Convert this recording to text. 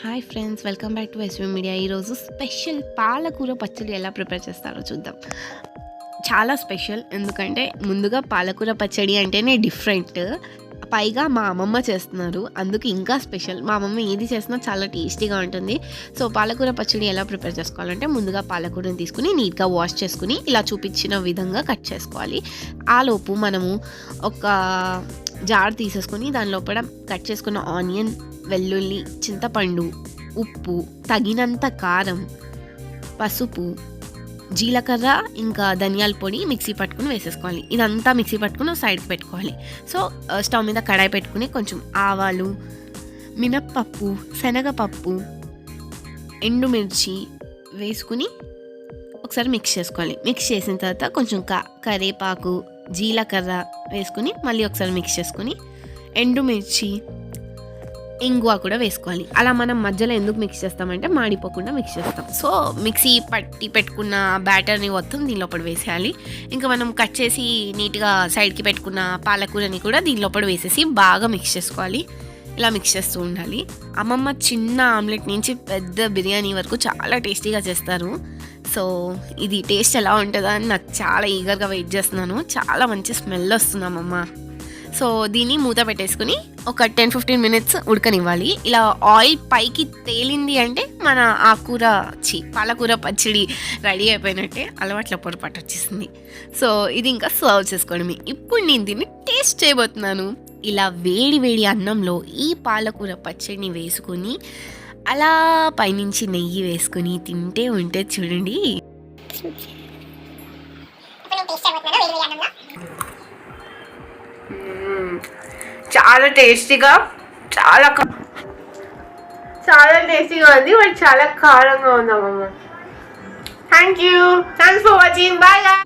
Hi friends welcome back to SV media ఈరోజు special పాలకూర పచ్చడి ఎలా ప్రిపేర్ చేస్తారో చూద్దాం. చాలా స్పెషల్ ఎందుకంటే ముందుగా పాలకూర పచ్చడి అంటేనే డిఫరెంట్ పైగా మా అమ్మమ్మ చేస్తున్నారు అందుకు ఇంకా స్పెషల్ మా అమ్మమ్మ ఏది చేసినా చాలా టేస్టీగా ఉంటుంది. సో పాలకూర పచ్చడి ఎలా ప్రిపేర్ చేసుకోవాలంటే ముందుగా పాలకూరని తీసుకుని నీట్గా వాష్ చేసుకుని ఇలా చూపించిన విధంగా కట్ చేసుకోవాలి. ఆ లోపు మనము ఒక జార్ తీసేసుకొని దాని లోపల కట్ చేసుకున్న ఆనియన్ వెల్లుల్లి చింతపండు ఉప్పు తగినంత కారం పసుపు జీలకర్ర ఇంకా ధనియాల పొడి మిక్సీ పట్టుకుని వేసేసుకోవాలి. ఇదంతా మిక్సీ పట్టుకుని సైడ్కి పెట్టుకోవాలి. సో స్టవ్ మీద కడాయి పెట్టుకుని కొంచెం ఆవాలు మినప్పప్పు శనగపప్పు ఎండుమిర్చి వేసుకుని ఒకసారి మిక్స్ చేసుకోవాలి. మిక్స్ చేసిన తర్వాత కొంచెం క కరేపాకు జీలకర్ర వేసుకుని మళ్ళీ ఒకసారి మిక్స్ చేసుకుని ఎండుమిర్చి ఇంగువ కూడా వేసుకోవాలి. అలా మనం మధ్యలో ఎందుకు మిక్స్ చేస్తామంటే మాడిపోకుండా మిక్స్ చేస్తాం. సో మిక్సీ పట్టి పెట్టుకున్న బ్యాటర్ని మొత్తం దీని లోపల వేసేయాలి. ఇంకా మనం కట్ చేసి నీట్గా సైడ్కి పెట్టుకున్న పాలకూరని కూడా దీని లోపల వేసేసి బాగా మిక్స్ చేసుకోవాలి. ఇలా మిక్స్ చేస్తూ ఉండాలి. అమ్మమ్మ చిన్న ఆమ్లెట్ నుంచి పెద్ద బిర్యానీ వరకు చాలా టేస్టీగా చేస్తారు. సో ఇది టేస్ట్ ఎలా ఉంటుందా అని నాకు చాలా ఈగర్గా వెయిట్ చేస్తున్నాను. చాలా మంచి స్మెల్ వస్తుంది సో దీన్ని మూత పెట్టేసుకుని ఒక టెన్ ఫిఫ్టీన్ మినిట్స్ ఉడకనివ్వాలి. ఇలా ఆయిల్ పైకి తేలింది అంటే మన ఆకుకూర చి పాలకూర పచ్చడి రెడీ అయిపోయినట్టే అలవాట్ల పొరపాటు వచ్చేసింది. సో ఇది ఇంకా సర్వ్ చేసుకోవడమే ఇప్పుడు నేను దీన్ని టేస్ట్ చేయబోతున్నాను. ఇలా వేడి వేడి అన్నంలో ఈ పాలకూర పచ్చడిని వేసుకొని అలా పైనుంచి నెయ్యి వేసుకుని తింటే ఉంటే చూడండి. చాలా టేస్టీగా చాలా చాలా టేస్టీగా ఉంది బట్ చాలా కారంగా ఉంది అమ్మమ్మ. Thank you thanks for watching bye